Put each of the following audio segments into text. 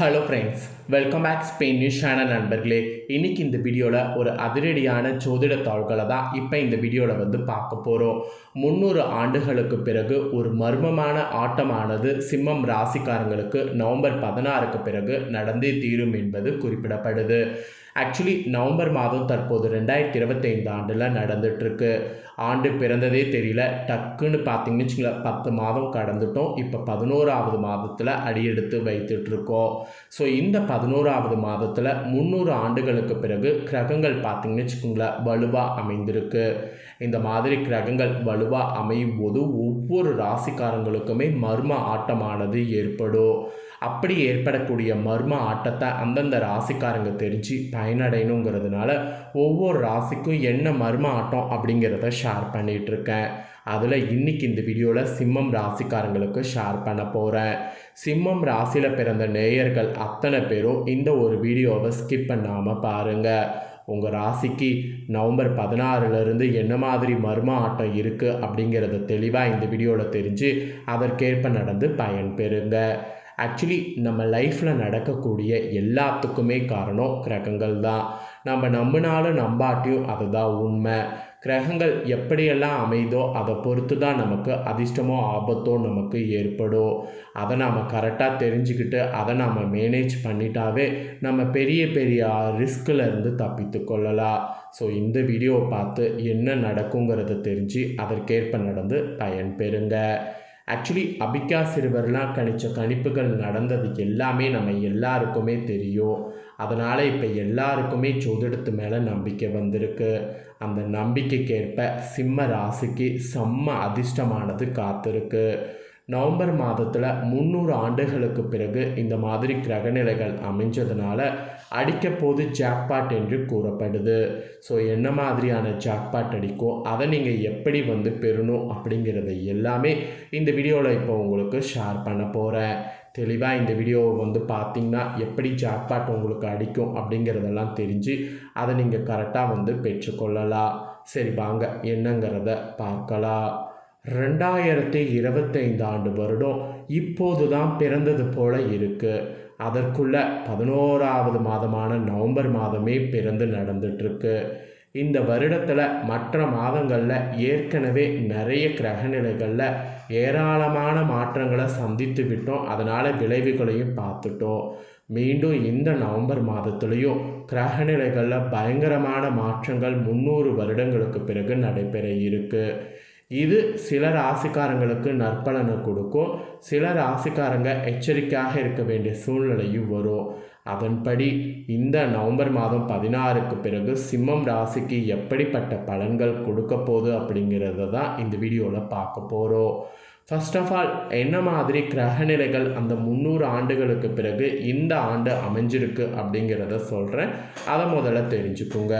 Hello friends welcome back Spain news channel நண்பர்களே. இன்னைக்கு இந்த வீடியோவில் ஒரு அதிரடியான ஜோதிட தாள்களை தான் இப்போ இந்த வீடியோவில் வந்து பார்க்க போகிறோம் முந்நூறு ஆண்டுகளுக்கு பிறகு ஒரு மர்மமான ஆட்டமானது சிம்மம் ராசிக்காரங்களுக்கு நவம்பர் பதினாறுக்கு பிறகு நடந்தே தீரும் என்பது குறிப்பிடப்படுது. ஆக்சுவலி நவம்பர் மாதம் தற்போது ரெண்டாயிரத்தி இருபத்தைந்து ஆண்டில் நடந்துட்டுருக்கு. ஆண்டு பிறந்ததே தெரியல. டக்குன்னு பார்த்தீங்கன்னு வச்சுங்களேன் பத்து மாதம் கடந்துட்டோம். இப்போ பதினோராவது மாதத்தில் அடியெடுத்து வைத்துட்ருக்கோம் ஸோ இந்த பதினோராவது மாதத்தில் முந்நூறு ஆண்டுகளுக்கு பிறகு கிரகங்கள் பார்த்தீங்கன்னு வச்சுக்கோங்களேன் வலுவாக அமைந்திருக்கு. இந்த மாதிரி கிரகங்கள் வலுவாக அமையும் போது ஒவ்வொரு ராசிக்காரங்களுக்குமே மர்ம ஆட்டமானது ஏற்படும். அப்படி ஏற்படக்கூடிய மர்ம ஆட்டத்தை அந்தந்த ராசிக்காரங்க தெரிஞ்சு பயனடையணுங்கிறதுனால ஒவ்வொரு ராசிக்கும் என்ன மர்ம ஆட்டம் அப்படிங்கிறத ஷேர் பண்ணிகிட்டு இருக்கேன் அதில் இன்னைக்கு இந்த வீடியோவில் சிம்மம் ராசிக்காரங்களுக்கு ஷேர் பண்ண போகிறேன் சிம்மம் ராசியில் பிறந்த நேயர்கள் அத்தனை பேரும் இந்த ஒரு வீடியோவை ஸ்கிப் பண்ணாமல் பாருங்கள் உங்கள் ராசிக்கு நவம்பர் பதினாறுலேருந்து என்ன மாதிரி மர்ம ஆட்டம் இருக்குது அப்படிங்கிறத தெளிவாக இந்த வீடியோவில் தெரிஞ்சு அதற்கேற்ப நடந்து பயன் பெறுங்க. ஆக்சுவலி நம்ம லைஃப்பில் நடக்கக்கூடிய எல்லாத்துக்குமே காரணம் கிரகங்கள் தான். நம்ம நம்பினாலும் நம்பாட்டியும் அதுதான் உண்மை. கிரகங்கள் எப்படியெல்லாம் அமைதோ அதை பொறுத்து தான் நமக்கு அதிர்ஷ்டமோ ஆபத்தோ நமக்கு ஏற்படும். அதை நாம் கரெக்டாக தெரிஞ்சுக்கிட்டு அதை நாம் மேனேஜ் பண்ணிட்டாவே நம்ம பெரிய பெரிய ரிஸ்கில் இருந்து தப்பித்து கொள்ளலாம். ஸோ இந்த வீடியோவை பார்த்து என்ன நடக்குங்கிறத தெரிஞ்சு அதற்கேற்ப நடந்து பயன்பெறுங்க. ஆக்சுவலி அபிகா சிறுவர்லாம் கணிச்ச கணிப்புகள் நடந்தது எல்லாமே நம்ம எல்லாருக்குமே தெரியும். அதனால் இப்போ எல்லாருக்குமே சோதிடத்து மேலே நம்பிக்கை வந்திருக்கு. அந்த நம்பிக்கைக்கேற்ப சிம்ம ராசிக்கு செம்ம அதிர்ஷ்டமானது காத்திருக்கு. நவம்பர் மாதத்தில் முந்நூறு ஆண்டுகளுக்கு பிறகு இந்த மாதிரி கிரகநிலைகள் அமைஞ்சதுனால அடிக்கப்போது ஜாக்பாட் என்று கூறப்படுது. ஸோ என்ன மாதிரியான ஜாக்பாட் அடிக்கும் அதை நீங்கள் எப்படி வந்து பெறணும் அப்படிங்கிறத எல்லாமே இந்த வீடியோவில் இப்போ உங்களுக்கு ஷேர் பண்ண போகிறேன் தெளிவாக இந்த வீடியோவை வந்து பார்த்தீங்கன்னா எப்படி ஜாக்பாட் உங்களுக்கு அடிக்கும் அப்படிங்கிறதெல்லாம் தெரிஞ்சு அதை நீங்கள் கரெக்டாக வந்து பெற்றுக்கொள்ளலாம். சரி வாங்க என்னங்கிறத பார்க்கலாம். ரெண்டாயிரத்தி இருபத்தைந்து ஆண்டு வருடம் இப்போது தான் பிறந்தது போல இருக்குது அதற்குள்ள பதினோராவது மாதமான நவம்பர் மாதமே பிறந்து நடந்துட்டுருக்கு. இந்த வருடத்தில் மற்ற மாதங்களில் ஏற்கனவே நிறைய கிரகநிலைகளில் ஏராளமான மாற்றங்களை சந்தித்து விட்டோம். அதனால் விளைவுகளையும் பார்த்துட்டோம். மீண்டும் இந்த நவம்பர் மாதத்துலேயும் கிரகநிலைகளில் பயங்கரமான மாற்றங்கள் முந்நூறு வருடங்களுக்கு பிறகு நடைபெற இருக்குது இது சில ராசிக்காரங்களுக்கு நற்பலனை கொடுக்கும். சில ராசிக்காரங்க எச்சரிக்கையாக இருக்க வேண்டிய சூழ்நிலையும் வரும். அதன்படி இந்த நவம்பர் மாதம் பதினாறுக்கு பிறகு சிம்மம் ராசிக்கு எப்படிப்பட்ட பலன்கள் கொடுக்க போகுது அப்படிங்கிறத தான் இந்த வீடியோவில் பார்க்க போகிறோம் ஃபர்ஸ்ட் ஆஃப் ஆல் என்ன மாதிரி கிரகநிலைகள் அந்த முந்நூறு ஆண்டுகளுக்கு பிறகு இந்த ஆண்டு அமைஞ்சிருக்கு அப்படிங்கிறத சொல்கிறேன் அதை முதல்ல தெரிஞ்சுக்குங்க.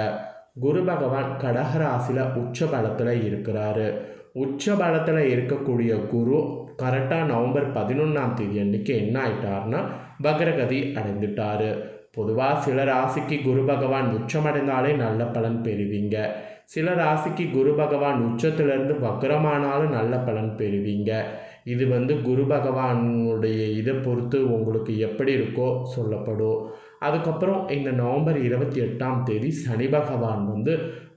குரு பகவான் கடகராசியில் உச்ச பலத்தில் இருக்கிறாரு. உச்ச பலத்தில் இருக்கக்கூடிய குரு கரெக்டாக நவம்பர் பதினொன்றாம் தேதி அன்றைக்கி என்ன ஆயிட்டார்னா பக்ரகதி அடைந்துட்டார். பொதுவாக சில ராசிக்கு குரு பகவான் உச்சமடைந்தாலே நல்ல பலன் பெறுவீங்க. சில ராசிக்கு குரு பகவான் உச்சத்திலிருந்து வக்ரமானாலும் நல்ல பலன் பெறுவீங்க. இது வந்து குரு பகவானுடைய இதை பொறுத்து உங்களுக்கு எப்படி இருக்கோ சொல்லப்படும். அதுக்கப்புறம் இந்த நவம்பர் இருபத்தி எட்டாம் தேதி சனி பகவான் வந்து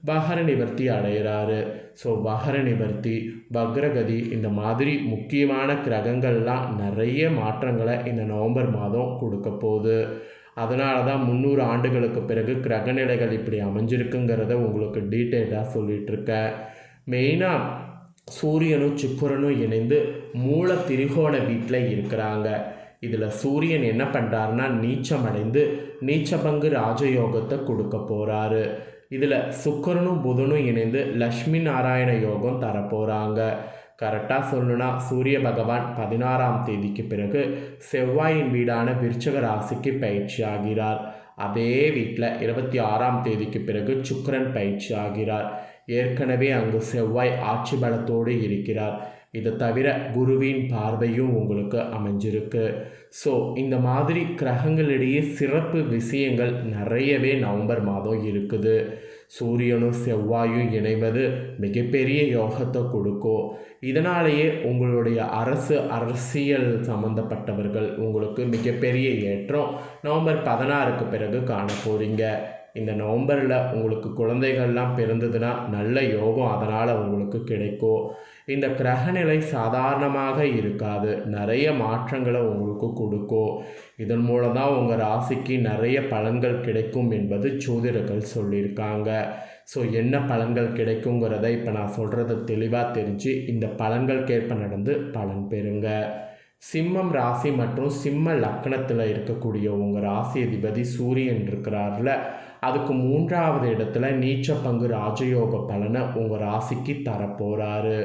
வகர நிவர்த்தி அடைகிறாரு ஸோ வகர நிவர்த்தி பக்ரகதி இந்த மாதிரி முக்கியமான கிரகங்கள்லாம் நிறைய மாற்றங்களை இந்த நவம்பர் மாதம் கொடுக்க போகுது. அதனால தான் முந்நூறு ஆண்டுகளுக்கு பிறகு கிரகநிலைகள் இப்படி அமைஞ்சிருக்குங்கிறத உங்களுக்கு டீட்டெயிலாக சொல்லிகிட்ருக்கேன் மெயினாக சூரியனும் சுக்கரனும் இணைந்து மூல திரிகோண வீட்டில் இருக்கிறாங்க. இதில் சூரியன் என்ன பண்ணுறாருன்னா நீச்சம் அடைந்து நீச்சபங்கு ராஜயோகத்தை கொடுக்க போகிறாரு இதில் சுக்கரனும் புதனும் இணைந்து லக்ஷ்மி நாராயண யோகம் தரப்போகிறாங்க கரெக்டாக சொல்லணும்னா சூரிய பகவான் பதினாறாம் தேதிக்கு பிறகு செவ்வாயின் வீடான விருச்சக ராசிக்கு பயிற்சி ஆகிறார். அதே வீட்டில் இருபத்தி ஆறாம் தேதிக்கு பிறகு சுக்கரன் பயிற்சி ஆகிறார். ஏற்கனவே அங்கு செவ்வாய் ஆட்சி பலத்தோடு இருக்கிறார். இதை தவிர குருவின் பார்வையும் உங்களுக்கு அமைஞ்சிருக்கு. ஸோ இந்த மாதிரி கிரகங்களிடையே சிறப்பு விஷயங்கள் நிறையவே நவம்பர் மாதம் இருக்குது. சூரியனும் செவ்வாயும் இணைவது மிகப்பெரிய யோகத்தை கொடுக்கும். இதனாலேயே உங்களுடைய அரசு அரசியல் சம்மந்தப்பட்டவர்கள் உங்களுக்கு மிகப்பெரிய ஏற்றம் நவம்பர் பதினாறுக்கு பிறகு காண போகிறீங்க இந்த நவம்பரில் உங்களுக்கு குழந்தைகள்லாம் பிறந்ததுன்னா நல்ல யோகம் அதனால் உங்களுக்கு கிடைக்கும். இந்த கிரகநிலை சாதாரணமாக இருக்காது. நிறைய மாற்றங்களை உங்களுக்கு கொடுக்கும். இதன் மூலம் தான் உங்கள் ராசிக்கு நிறைய பலன்கள் கிடைக்கும் என்பது ஜோதிடர்கள் சொல்லியிருக்காங்க. ஸோ என்ன பலன்கள் கிடைக்குங்கிறத இப்போ நான் சொல்கிறத தெளிவாக தெரிஞ்சு இந்த பலன்களுக்கேற்ப நடந்து பலன் பெறுங்க. சிம்மம் ராசி மற்றும் சிம்ம லக்கணத்தில் இருக்கக்கூடிய உங்கள் ராசி அதிபதி சூரியன் இருக்கிறார்ல அதுக்கு மூன்றாவது இடத்துல நீச்ச பங்கு ராஜயோக பலனை உங்கள் ராசிக்கு தரப்போகிறாரு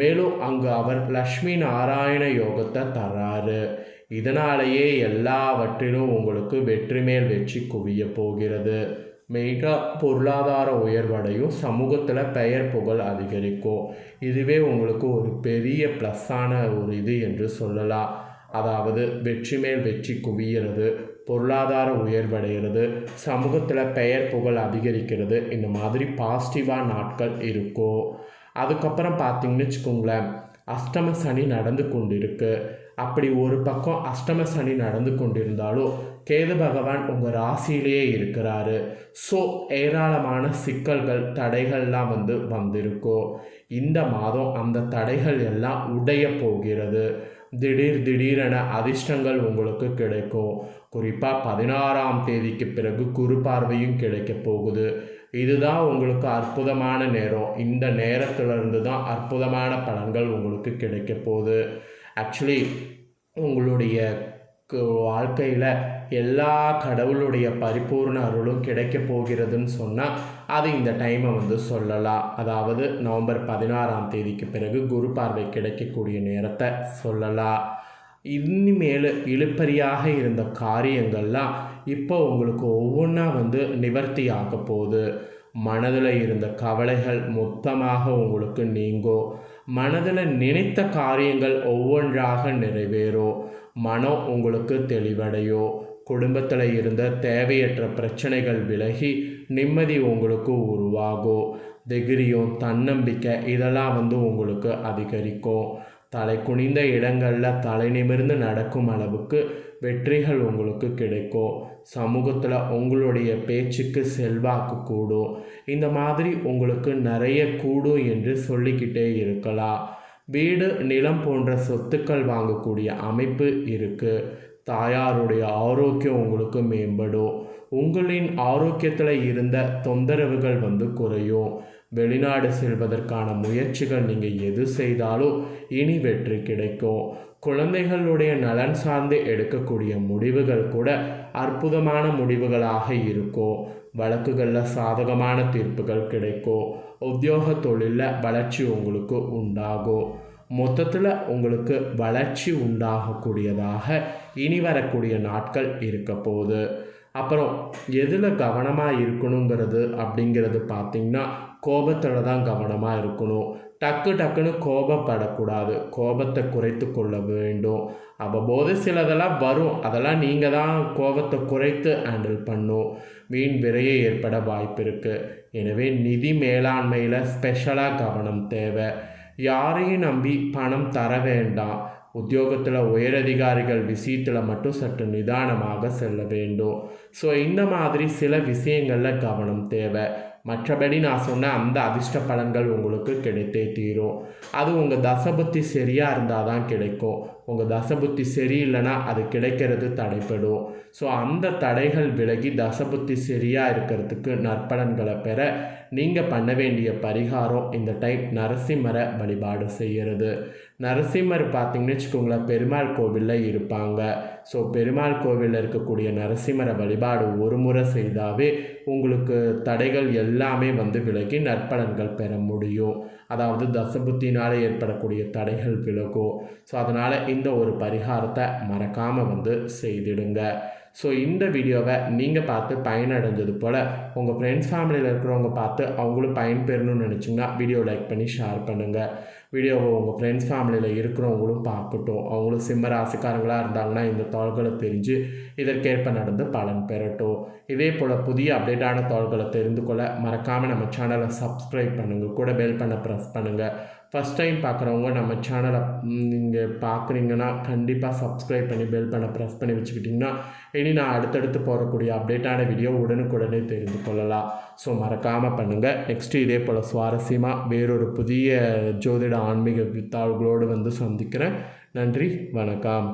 மேலும் அங்கு அவர் லக்ஷ்மி நாராயண யோகத்தை தர்றாரு. இதனாலேயே எல்லாவற்றிலும் உங்களுக்கு வெற்றி மேல் வெற்றி குவிய போகிறது. மெயினாக பொருளாதார உயர்வடையும் சமூகத்தில் பெயர் புகழ் அதிகரிக்கும். இதுவே உங்களுக்கு ஒரு பெரிய ப்ளஸ்ஸான ஒரு இது என்று சொல்லலாம். அதாவது வெற்றி மேல் வெற்றி குவிகிறது பொருளாதார உயர்வடைகிறது சமூகத்தில் பெயர் புகழ் அதிகரிக்கிறது இந்த மாதிரி பாசிட்டிவாக நாட்கள் இருக்கும் அதுக்கப்புறம் பார்த்திங்கன்னு வச்சுக்கோங்களேன் அஷ்டம சனி நடந்து கொண்டிருக்கு. அப்படி ஒரு பக்கம் அஷ்டம சனி நடந்து கொண்டிருந்தாலும் கேது பகவான் உங்கள் ராசியிலேயே இருக்கிறாரு. ஸோ ஏராளமான சிக்கல்கள் தடைகள்லாம் வந்து வந்திருக்கும் இந்த மாதம் அந்த தடைகள் எல்லாம் உடைய போகிறது. திடீர் திடீரென அதிர்ஷ்டங்கள் உங்களுக்கு கிடைக்கும். குறிப்பாக பதினாறாம் தேதிக்கு பிறகு குறு பார்வையும் கிடைக்க போகுது. இதுதான் உங்களுக்கு அற்புதமான நேரம். இந்த நேரத்திலிருந்து தான் அற்புதமான பலன்கள் உங்களுக்கு கிடைக்க போகுது. ஆக்சுவலி உங்களுடைய வாழ்க்கையில் எல்லா கடவுளுடைய பரிபூர்ண அருளும் கிடைக்க போகிறதுன்னு சொன்னால் அது இந்த டைமை வந்து சொல்லலாம். அதாவது நவம்பர் பதினாறாம் தேதிக்கு பிறகு குரு பார்வை கிடைக்கக்கூடிய நேரத்தை சொல்லலாம். இனிமேல் இழுப்பறியாக இருந்த காரியங்கள்லாம் இப்போ உங்களுக்கு ஒவ்வொன்றா வந்து நிவர்த்தி ஆக போகுது. மனதில் இருந்த கவலைகள் மொத்தமாக உங்களுக்கு நீங்கும் மனதில் நினைத்த காரியங்கள் ஒவ்வொன்றாக நிறைவேறும் மனம் உங்களுக்கு தெளிவடையும் குடும்பத்தில் இருந்த தேவையற்ற பிரச்சனைகள் விலகி நிம்மதி உங்களுக்கு உருவாகும் திகிரியும் தன்னம்பிக்கை இதெல்லாம் வந்து உங்களுக்கு அதிகரிக்கும். தலை குனிந்த இடங்களில் தலை நிமிர்ந்து நடக்கும் அளவுக்கு வெற்றிகள் உங்களுக்கு கிடைக்கும். சமூகத்தில் உங்களுடைய பேச்சுக்கு செல்வாக்கு கூடும். இந்த மாதிரி உங்களுக்கு நிறைய கூடும் என்று சொல்லிக்கிட்டே இருக்கலாம். வீடு நிலம் போன்ற சொத்துக்கள் வாங்கக்கூடிய அமைப்பு இருக்குது தாயாருடைய ஆரோக்கியம் உங்களுக்கு மேம்படும். உங்களின் ஆரோக்கியத்தில் இருந்த தொந்தரவுகள் வந்து குறையும். வெளிநாடு செல்வதற்கான முயற்சிகள் நீங்கள் எது செய்தாலும் இனி வெற்றி கிடைக்கும். குழந்தைகளுடைய நலன் சார்ந்து எடுக்கக்கூடிய முடிவுகள் கூட அற்புதமான முடிவுகளாக இருக்கும் வழக்குகளில் சாதகமான தீர்ப்புகள் கிடைக்கும் உத்தியோக தொழிலில் வளர்ச்சி உங்களுக்கு உண்டாகும் மொத்தத்தில் உங்களுக்கு வளர்ச்சி உண்டாகக்கூடியதாக இனி வரக்கூடிய நாட்கள் இருக்க போகுது. அப்புறம் எதில் கவனமாக இருக்கணுங்கிறது அப்படிங்கிறது பார்த்திங்கன்னா கோபத்தில் தான் கவனமாக இருக்கணும். டக்கு டக்குன்னு கோபப்படக்கூடாது. கோபத்தை குறைத்து கொள்ள வேண்டும். அவ்வப்போது சிலதெல்லாம் வரும். அதெல்லாம் நீங்கள் தான் கோபத்தை குறைத்து ஹேண்டில் பண்ணும். வீண் விரையை ஏற்பட வாய்ப்பு இருக்குது எனவே நிதி மேலாண்மையில் ஸ்பெஷலாக கவனம் தேவை. யாரையும் நம்பி பணம் தர வேண்டாம். உத்தியோகத்தில் உயரதிகாரிகள் விஷயத்தில் மட்டும் சற்று நிதானமாக செல்ல வேண்டும். ஸோ இந்த மாதிரி சில விஷயங்களில் கவனம் தேவை. மற்றபடி நான் சொன்ன அந்த அதிர்ஷ்ட பலன்கள் உங்களுக்கு கிடைத்தே தீரும். அது உங்கள் தசபுத்தி சரியாக இருந்தால் தான் கிடைக்கும். உங்கள் தசபுத்தி சரியில்லைன்னா அது கிடைக்கிறது தடைப்படும். ஸோ அந்த தடைகள் விலகி தசபுத்தி சரியாக இருக்கிறதுக்கு நற்பலன்களை பெற நீங்கள் பண்ண வேண்டிய பரிகாரம் இந்த டைம் நரசிம்மர வழிபாடு செய்கிறது நரசிம்மர் பார்த்திங்கன்னு வச்சுக்கோங்களேன் பெருமாள் கோவிலில் இருப்பாங்க. ஸோ பெருமாள் கோவிலில் இருக்கக்கூடிய நரசிம்மரை வழிபாடு ஒரு முறை செய்தாவே உங்களுக்கு தடைகள் எல்லாமே வந்து விலகி நற்பலன்கள் பெற முடியும். அதாவது தசபுத்தினால் ஏற்படக்கூடிய தடைகள் விலகும். ஸோ அதனால் இந்த ஒரு பரிகாரத்தை மறக்காமல் வந்து செய்திடுங்க. ஸோ இந்த வீடியோவை நீங்கள் பார்த்து பயனடைஞ்சது போல் உங்கள் ஃப்ரெண்ட்ஸ் ஃபேமிலியில் இருக்கிறவங்க பார்த்து அவங்களும் பயன்பெறணும்னு நினச்சிங்கன்னா வீடியோ லைக் பண்ணி ஷேர் பண்ணுங்கள் வீடியோவை உங்கள் ஃப்ரெண்ட்ஸ் ஃபேமிலியில் இருக்கிறவங்களும் பார்க்கட்டும். அவங்களும் சிம்ம ராசிக்காரங்களாக இருந்தாங்கன்னா இந்த தாள்களை தெரிஞ்சு இதற்கேற்ப நடந்து பலன் பெறட்டும். இதே போல் புதிய அப்டேட்டான தாள்களை தெரிந்து கொள்ள மறக்காமல் நம்ம சேனலை சப்ஸ்கிரைப் பண்ணுங்கள் கூட பெல் பண்ண ப்ரெஸ் பண்ணுங்கள் ஃபஸ்ட் டைம் பார்க்குறவங்க நம்ம சேனலை நீங்கள் பார்க்குறீங்கன்னா கண்டிப்பாக சப்ஸ்கிரைப் பண்ணி பெல் பண்ண ப்ரெஸ் பண்ணி வச்சுக்கிட்டிங்கன்னா இனி நான் அடுத்தடுத்து போகக்கூடிய அப்டேட்டான வீடியோ உடனுக்குடனே தெரிந்து கொள்ளலாம். ஸோ மறக்காமல் பண்ணுங்கள் நெக்ஸ்ட்டு இதே போல் சுவாரஸ்யமாக வேறொரு புதிய ஜோதிட ஆன்மீக வித்தாள்களோடு வந்து சந்திக்கிறேன். நன்றி வணக்கம்.